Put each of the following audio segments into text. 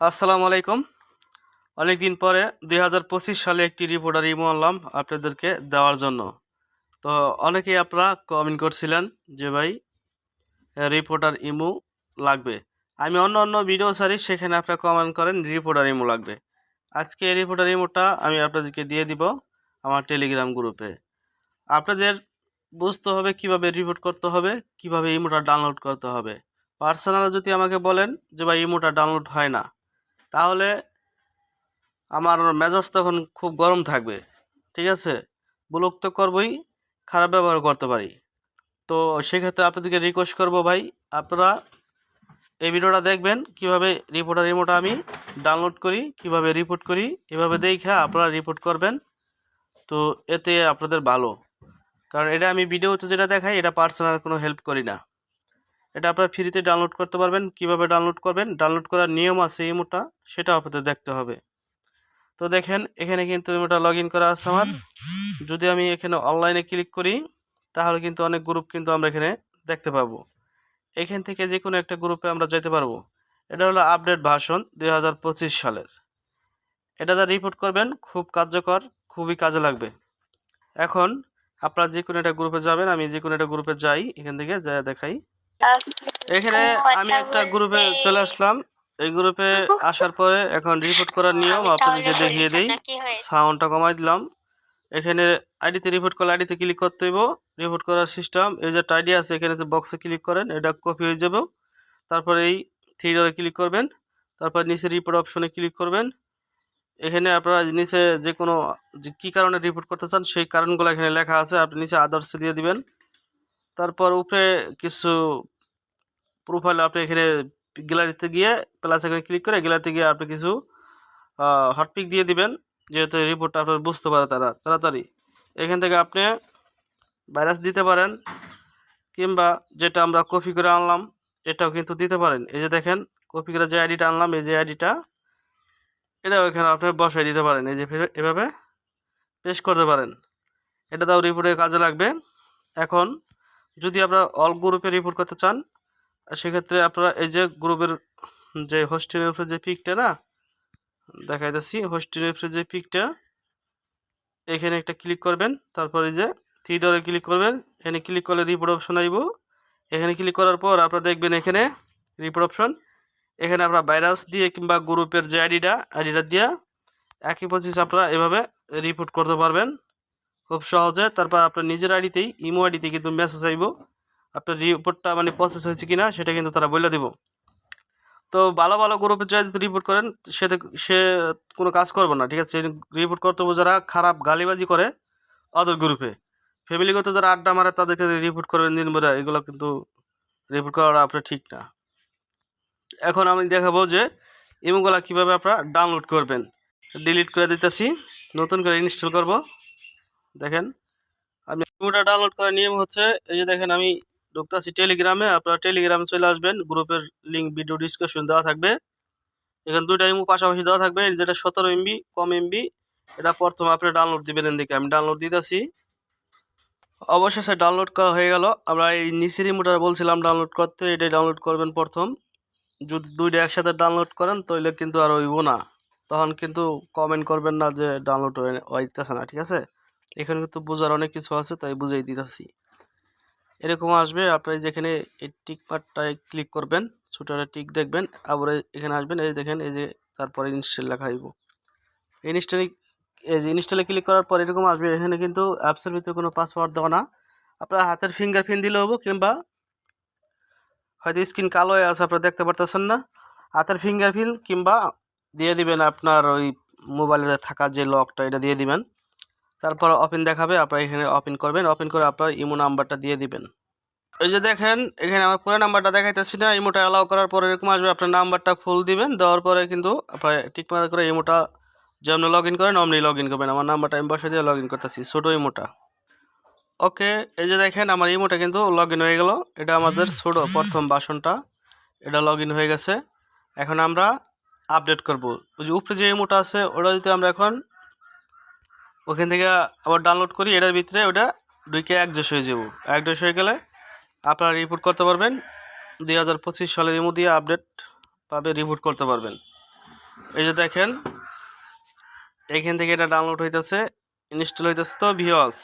আসসালামু আলাইকুম। অনেক দিন পরে দু হাজার পঁচিশ সালে একটি রিপোর্টার ইমো আনলাম আপনাদেরকে দেওয়ার জন্য। তো অনেকেই আপনারা কমেন্ট করছিলেন যে ভাই রিপোর্টার ইমো লাগবে। আমি অন্য অন্য ভিডিও সারি সেখানে আপনারা কমেন্ট করেন রিপোর্টার ইমো লাগবে। আজকে এই রিপোর্টার ইমোটা আমি আপনাদেরকে দিয়ে দিব আমার টেলিগ্রাম গ্রুপে আপনাদের বুঝতে হবে কীভাবে রিপোর্ট করতে হবে, কীভাবে ইমোটা ডাউনলোড করতে হবে। পার্সোনাল যদি আমাকে বলেন যে ভাই, ইমোটা ডাউনলোড হয় না তাহলে আমার মেজাজ তখন খুব গরম থাকবে, ঠিক আছে? ব্লক তো করবই, খারাপ ব্যবহার করতে পারি। তো সেক্ষেত্রে আপনাদেরকে রিকোয়েস্ট করব ভাই, আপনারা এই ভিডিওটা দেখবেন, কীভাবে রিপোর্টার রিমোটা আমি ডাউনলোড করি, কীভাবে রিপোর্ট করি, এভাবে দেখে আপনারা রিপোর্ট করবেন। তো এতে আপনাদের ভালো। কারণ এটা আমি ভিডিওতে যেটা দেখাই, এটা পার্সোনাল কোনো হেল্প করি না। এটা আপনারা ফ্রিতে ডাউনলোড করতে পারবেন। কীভাবে ডাউনলোড করবেন? ডাউনলোড করার নিয়ম আছে ইমোটা সেটা আপনাদের দেখতে হবে। তো দেখেন, এখানে কিন্তু ইমোটা লগ করা আছে আমার। যদি আমি এখানে অনলাইনে ক্লিক করি, তাহলে কিন্তু অনেক গ্রুপ কিন্তু আমরা এখানে দেখতে পাবো। এখান থেকে যে কোনো একটা গ্রুপে আমরা যেতে পারব। এটা হলো আপডেট ভাষণ দু হাজার পঁচিশ সালের। এটা যা রিপোর্ট করবেন, খুব কার্যকর, খুবই কাজে লাগবে। এখন আপনারা যে কোনো একটা গ্রুপে যাবেন, আমি যে কোনো একটা গ্রুপে যাই, এখান থেকে যা দেখাই। এখানে আমি একটা গ্রুপে চলে আসলাম। এই গ্রুপে আসার পরে এখন রিপোর্ট করার নিয়ম আপনাদেরকে দেখিয়ে দিই। সাউন্ডটা কমাই দিলাম। এখানে আইডিতে রিপোর্ট করলে আইডিতে ক্লিক করতে হইব। রিপোর্ট করার সিস্টেম এই যে আইডি আছে এখানে বক্সে ক্লিক করেন এটা কপি হয়ে যাবে। তারপরে এই থ্রি ডরে ক্লিক করবেন। তারপর নিচে রিপোর্ট অপশনে ক্লিক করবেন। এখানে আপনারা নিচে যে কোনো যে কী কারণে রিপোর্ট করতে চান সেই কারণগুলো এখানে লেখা আছে। আপনি নিচে আদার্স দিয়ে দিবেন। তারপর উপরে কিছু প্রোফাইল আপনি এখানে গ্যালারিতে গিয়ে প্লাস এখানে ক্লিক করে গ্যালারিতে গিয়ে আপনি কিছু হটপিক দিয়ে দিবেন। যেহেতু রিপোর্টটা আপনার বুঝতে পারে তারা, তাড়াতাড়ি। এখান থেকে আপনি ভাইরাস দিতে পারেন, কিংবা যেটা আমরা কপি করে আনলাম, এটাও কিন্তু দিতে পারেন। এই যে দেখেন কপি করে যে আইডিটা আনলাম, এই যে আইডিটা এটাও এখানে আপনি বসাই দিতে পারেন। এই যে এভাবে পেশ করতে পারেন। এটা তাও রিপোর্টে কাজে লাগবে। এখন যদি আপনারা অল গ্রুপে রিপোর্ট করতে চান, সেক্ষেত্রে আপনারা এই যে গ্রুপের যে হোস্টেলের উপরে যে পিকটা না দেখাইতেছি হোস্টেলের উপরে যে পিকটা এখানে একটা ক্লিক করবেন, তারপরে যে থ্রি ক্লিক করবেন, এখানে ক্লিক করলে রিপোর্ট অপশন আইব। এখানে ক্লিক করার পর আপনারা দেখবেন এখানে রিপোর্ট অপশন এখানে আপনারা ভাইরাস দিয়ে কিংবা গ্রুপের যে আইডিটা আইডিটা দিয়ে একই পঁচিশ আপনারা এভাবে রিপোর্ট করতে পারবেন। খুব সহজে। তারপর আপনার নিজের আইডিতেই, ইমো আইডিতে কিন্তু মেসেজ আইব। আপনার রিপোর্টটা মানে প্রসেস হয়েছে কিনা, সেটা কিন্তু তারা বলে দিব। তো ভালো ভালো গ্রুপে যদি রিপোর্ট করেন, সে সে কোনো কাজ করবে না, ঠিক আছে? রিপোর্ট করতে যারা খারাপ গালিবাজি করে অদর গ্রুপে ফ্যামিলিগত যারা আড্ডা মারে, তাদেরকে রিপোর্ট করবেন দিন ভরে এগুলো কিন্তু রিপোর্ট করাটা আপনার ঠিক না। এখন আমি দেখাবো যে, ইমোগুলা কীভাবে আপনারা ডাউনলোড করবেন। ডিলিট করে দিতেছি, নতুন করে ইনস্টল করব। দেখেন, আমি ইমোটা ডাউনলোড করার নিয়ম হচ্ছে, এই যে দেখেন আমি ঢুকতেছি টেলিগ্রামে আপনারা টেলিগ্রামে চলে আসবেন গ্রুপের লিঙ্ক ভিডিও ডিসকাশন দেওয়া থাকবে। এখানে দুইটা ইমো পাশাপাশি দেওয়া থাকবে যেটা সতেরো এমবি কম এমবি এটা প্রথমে আপনি ডাউনলোড দিবেন এদিকে। আমি ডাউনলোড দিতেছি। অবশেষে ডাউনলোড করা হয়ে গেল। আমরা এই নিচের ইমোটা বলছিলাম ডাউনলোড করতে, এটাই ডাউনলোড করবেন প্রথম। যদি দুইটা একসাথে ডাউনলোড করেন তাহলে কিন্তু আর হইব না। তখন কিন্তু কমেন্ট করবেন না যে ডাউনলোড হইতেছে না, ঠিক আছে? এখানে কিন্তু বোঝার অনেক কিছু আছে, তাই বুঝাই দিতেছি। এরকম আসবে, আপনার যেখানে এই টিক পার্টটায় ক্লিক করবেন ছোটারে টিক দেখবেন, আবার এখানে আসবেন, এই দেখেন, এই যে তারপরে ইনস্টল লেখা হইব। ইনস্টল এই যে ইনস্টলে ক্লিক করার পর এরকম আসবে, এখানে কিন্তু অ্যাপসের ভিতরে কোনো পাসওয়ার্ড দেওয়া না। আপনার হাতের ফিঙ্গারপ্রিন্ট দিলে হব, কিংবা হয়তো স্ক্রিন কালো হয়ে আছে, আপনারা দেখতে পারতেছেন না। হাতের ফিঙ্গারপ্রিন্ট কিংবা দিয়ে দিবেন আপনার ওই মোবাইলে থাকা যে লকটা এটা দিয়ে দিবেন। তারপর অপিন দেখাবে, আপনার এখানে অপিন করবেন ওপেন করে আপনার ইমো নাম্বারটা দিয়ে দিবেন। এই যে দেখেন, এখানে আমার পুরো নাম্বারটা দেখাইতেছি না ইমোটা অ্যালাউ করার পরে এরকম আসবে, আপনার নাম্বারটা ফুল দিবেন, দেওয়ার পরে কিন্তু আপনার টিকমার করে ইমোটা যেমন লগ ইন করেন, অমনি লগ ইন করবেন। আমার নাম্বারটা আমি বসে দিয়ে লগ ইন করতেছি, ছোটো ইমোটা ওকে এই যে দেখেন, আমার ইমোটা কিন্তু লগ ইন হয়ে গেল। এটা আমাদের ছোটো প্রথম বাসনটা, এটা লগ ইন হয়ে গেছে। এখন আমরা আপডেট করব। ওই যে উপরে যে ইমোটা আছে, ওটা যদি আমরা এখন ওখান থেকে আবার ডাউনলোড করি, এটার ভিতরে ওটা দুইকে অ্যাডজাস্ট হয়ে যাব। অ্যাডজাস্ট হয়ে গেলে আপনারা রিপোর্ট করতে পারবেন, দুই হাজার পঁচিশ সালের ইমো দিয়ে আপডেট পাবে রিপোর্ট করতে পারবেন। এই যে দেখেন, এখান থেকে এটা ডাউনলোড হইতেছে ইনস্টল হইতেছে তো ভিওয়াস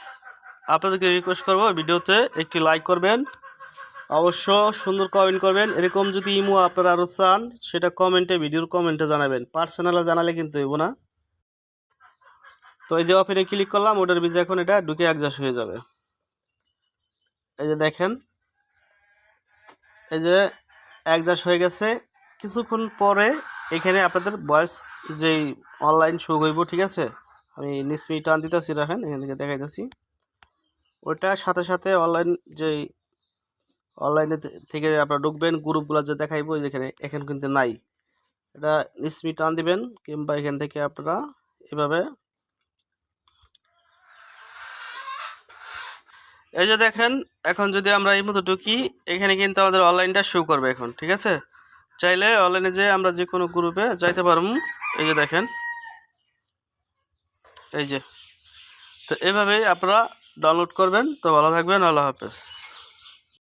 আপনাদেরকে রিকোয়েস্ট করব, ভিডিওতে একটি লাইক করবেন, অবশ্য সুন্দর কমেন্ট করবেন। এরকম যদি ইমো আপনারা আরও চান, সেটা কমেন্টে ভিডিওর কমেন্টে জানাবেন। পার্সোনালে জানালে কিন্তু হইব না। তো এই যে অফারে ক্লিক করলাম, ওটার ভিতরে এখন এটা ঢুকে অ্যাডজাস্ট হয়ে যাবে। এই যে দেখেন, এই যে অ্যাডজাস্ট হয়ে গেছে। কিছুক্ষণ পরে এখানে আপনাদের বয়স যেই অনলাইন শো হইব, ঠিক আছে? আমি নিসমি টান দিতেছি, রাখেন, এখান থেকে দেখাইতেছি। ওটা সাথে সাথে অনলাইন যেই অনলাইনে থেকে আপনারা ঢুকবেন গ্রুপগুলো যে দেখাইবো যেখানে, এখানে কিন্তু নাই। এটা নিসমি টান দিবেন, কিংবা এখান থেকে আপনারা এভাবে এই যে দেখেন, এখন যদি আমরা এই মতো ঢুকি, এখানে কিন্তু আমাদের অনলাইনটা শো করবে এখন, ঠিক আছে? চাইলে অনলাইনে যে আমরা যে কোনো গ্রুপে যাইতে পারব। এই যে দেখেন, এই যে। তো এভাবেই আপনারা ডাউনলোড করবেন। তো ভালো থাকবেন, আল্লাহ হাফেজ।